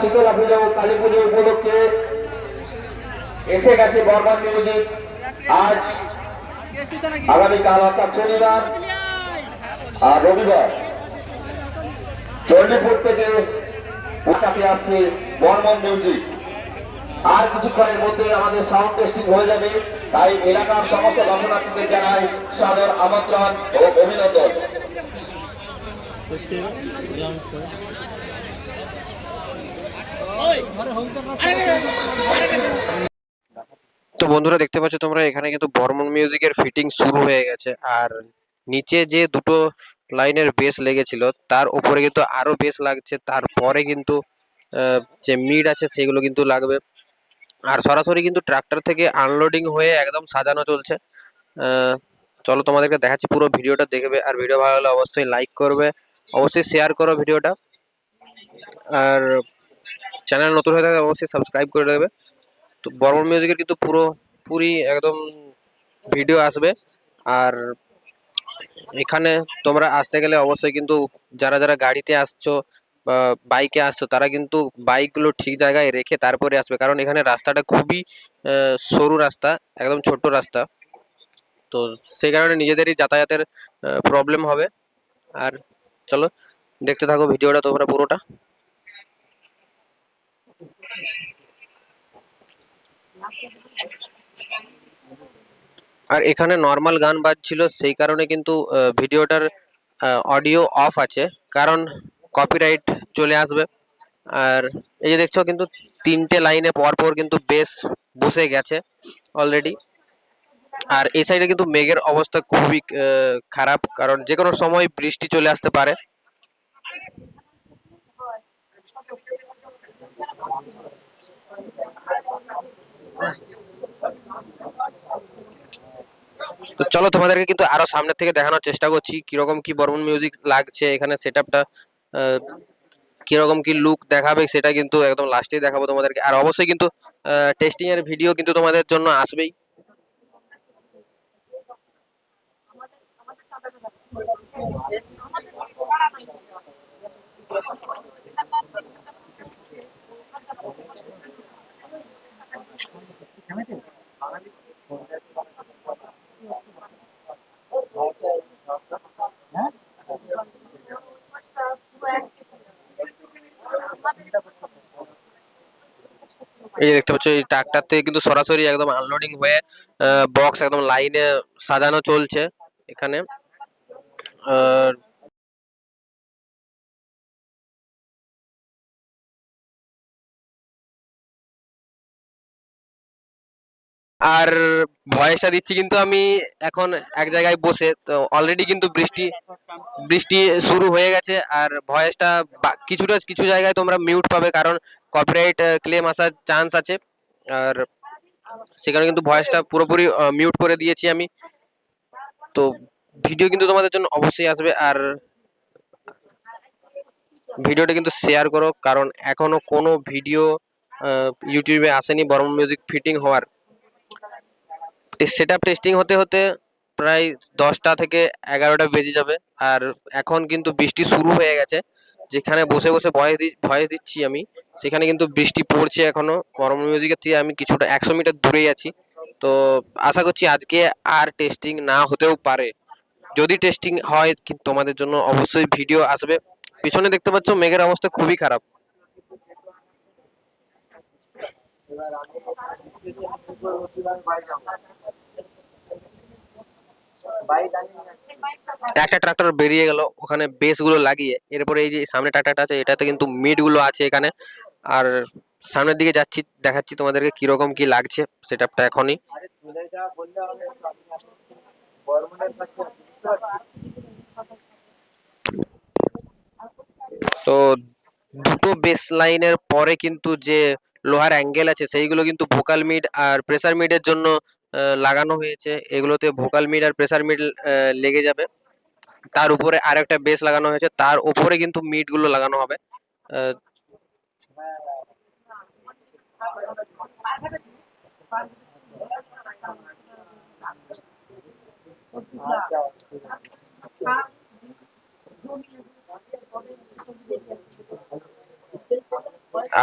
শীতলা পুজো কালী পুজো উপলক্ষে এসে গেছে বর্মান মিউজিক আজ আগামীকাল, অর্থাৎ শনিবার আর রবিবার, চণ্ডীপুর থেকে কাছে আসছে বর্মন মিউজিক আর কিছুক্ষণের মধ্যে আমাদের সাউন্ড টেস্টিং হয়ে যাবে, তাই এলাকার সমস্ত দর্শনার্থীদের জানাই সাদর আমন্ত্রণ ও অভিনন্দন। তো বন্ধুরা দেখতে পাচ্ছ তোমরা, এখানে কিন্তু বর্মন মিউজিকের ফিটিং শুরু হয়ে গেছে। আর নিচে যে দুটো লাইনের বেস লেগেছিল, তার উপরে কিন্তু আরও বেস লাগছে। তারপরে কিন্তু যে মিড আছে, সেগুলো কিন্তু লাগবে। আর সরাসরি কিন্তু ট্রাক্টর থেকে আনলোডিং হয়ে একদম সাজানো চলছে। চলো তোমাদেরকে দেখাচ্ছি পুরো ভিডিওটা, দেখবে। আর ভিডিও ভালো হলে অবশ্যই লাইক করবে। অবশ্যই শেয়ার করো ভিডিওটা। আর চ্যানেল নতুন হয়ে থাকে অবশ্যই সাবস্ক্রাইব করে দেবে তো বর্মন মিউজিকের কিন্তু পুরো, পুরি একদম ভিডিও আসবে। আর এখানে তোমরা আসতে গেলে অবশ্যই কিন্তু যারা যারা গাড়িতে আসছো বা বাইকে আসছো, তারা কিন্তু বাইকগুলো ঠিক জায়গায় রেখে তারপরে আসবে। কারণ এখানে রাস্তাটা খুবই সরু রাস্তা, একদম ছোট্ট রাস্তা। তো সেই কারণে নিজেদেরই যাতায়াতের প্রবলেম হবে। আর চলো, দেখতে থাকো ভিডিওটা তোমরা পুরোটা। আর এখানে নর্মাল গান বাজছিল, সেই কারণে কিন্তু ভিডিওটার অডিও অফ আছে। কারণ কপিরাইট চলে আসবে। আর এই যে দেখছ কিন্তু, তিনটে লাইনে পর পর কিন্তু বেশ বসে গেছে অলরেডি আর এই সাইডে কিন্তু মেঘের অবস্থা খুবই খারাপ। কারণ যে কোনো সময় বৃষ্টি চলে আসতে পারে। তো চলো তোমাদেরকে কিন্তু আরও সামনে থেকে দেখানোর চেষ্টা করছি, কীরকম কি বর্মন মিউজিক লাগছে, এখানে সেট আপটা কীরকম কি লুক দেখাবে সেটা কিন্তু একদম লাস্টেই দেখাবো তোমাদেরকে। আর অবশ্যই কিন্তু টেস্টিং এর ভিডিও কিন্তু তোমাদের জন্য আসবেই। এই যে দেখতে পাচ্ছ, এই ট্রাক্টর থেকে কিন্তু সরাসরি একদম আনলোডিং হয়ে বক্স একদম লাইনে সাজানো চলছে এখানে। আর আর ভয়েসটা দিচ্ছি কিন্তু আমি এখন এক জায়গায় বসে, তো অলরেডি কিন্তু বৃষ্টি বৃষ্টি শুরু হয়ে গেছে আর ভয়েসটা কিছুটা কিছু জায়গায় তোমরা মিউট পাবে কারণ কপিরাইট ক্লেম আসার চান্স আছে। আর সেখানে কিন্তু ভয়েসটা পুরোপুরি মিউট করে দিয়েছি আমি। তো ভিডিও কিন্তু তোমাদের জন্য অবশ্যই আসবে আর ভিডিওটা কিন্তু শেয়ার করো কারণ এখনও কোনো ভিডিও ইউটিউবে আসেনি। বর্মন মিউজিক ফিটিং হওয়ার। সেট আপ টেস্টিং হতে হতে প্রায় দশটা থেকে এগারোটা বেজে যাবে। আর এখন কিন্তু বৃষ্টি শুরু হয়ে গেছে। যেখানে বসে বসে ভয়েস দি ভয়েস দিচ্ছি আমি, সেখানে কিন্তু বৃষ্টি পড়ছে এখনও। বর্মন মিউজিকের থেকে আমি কিছুটা একশো মিটার দূরেই আছি। তো আশা করছি আজকে আর টেস্টিং না হতেও পারে। যদি টেস্টিং হয় কিন্তু তোমাদের জন্য অবশ্যই ভিডিও আসবে। পিছনে দেখতে পাচ্ছ মেঘের অবস্থা খুবই খারাপ। একটা ট্রাক্টর বেরিয়ে গেল, ওখানে বেসগুলো লাগিয়ে, এরপরে এই যে সামনে ট্রাক্টরটা আছে, এটাতে কিন্তু মিডগুলো আছে এখানে। আর সামনের দিকে যাচ্ছি, দেখাচ্ছি তোমাদেরকে কীরকম কি লাগছে সেটআপটা এখনই। তো দুটো বেস লাইনের পরে কিন্তু যে লোহার অ্যাঙ্গেল আছে, সেইগুলো কিন্তু ভোকাল মিড আর প্রেসার মিডের জন্য লাগানো হয়েছে। এগুলোতে ভোকাল মিড আর প্রেসার মিড লেগে যাবে। তার উপরে আরেকটা বেস লাগানো হয়েছে। তার উপরে কিন্তু মিডগুলো লাগানো হবে।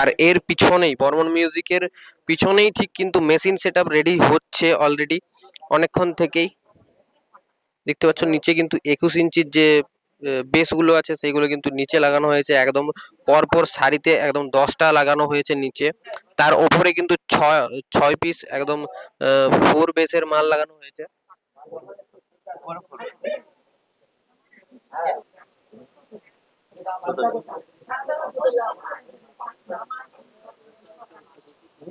আর এর পিছনেই বর্মন মিউজিকের পিছনেই ঠিক কিন্তু মেশিন সেট রেডি হচ্ছে অলরেডি অনেকক্ষণ থেকেই। দেখতে পাচ্ছ নিচে কিন্তু একুশ ইঞ্চির যে বেসগুলো আছে সেইগুলো কিন্তু নিচে লাগানো হয়েছে একদম। পরপর সারিতে একদম দশটা লাগানো হয়েছে নিচে। তার ওপরে কিন্তু ছয় ছয় পিস একদম ফোর বেসের মাল লাগানো হয়েছে।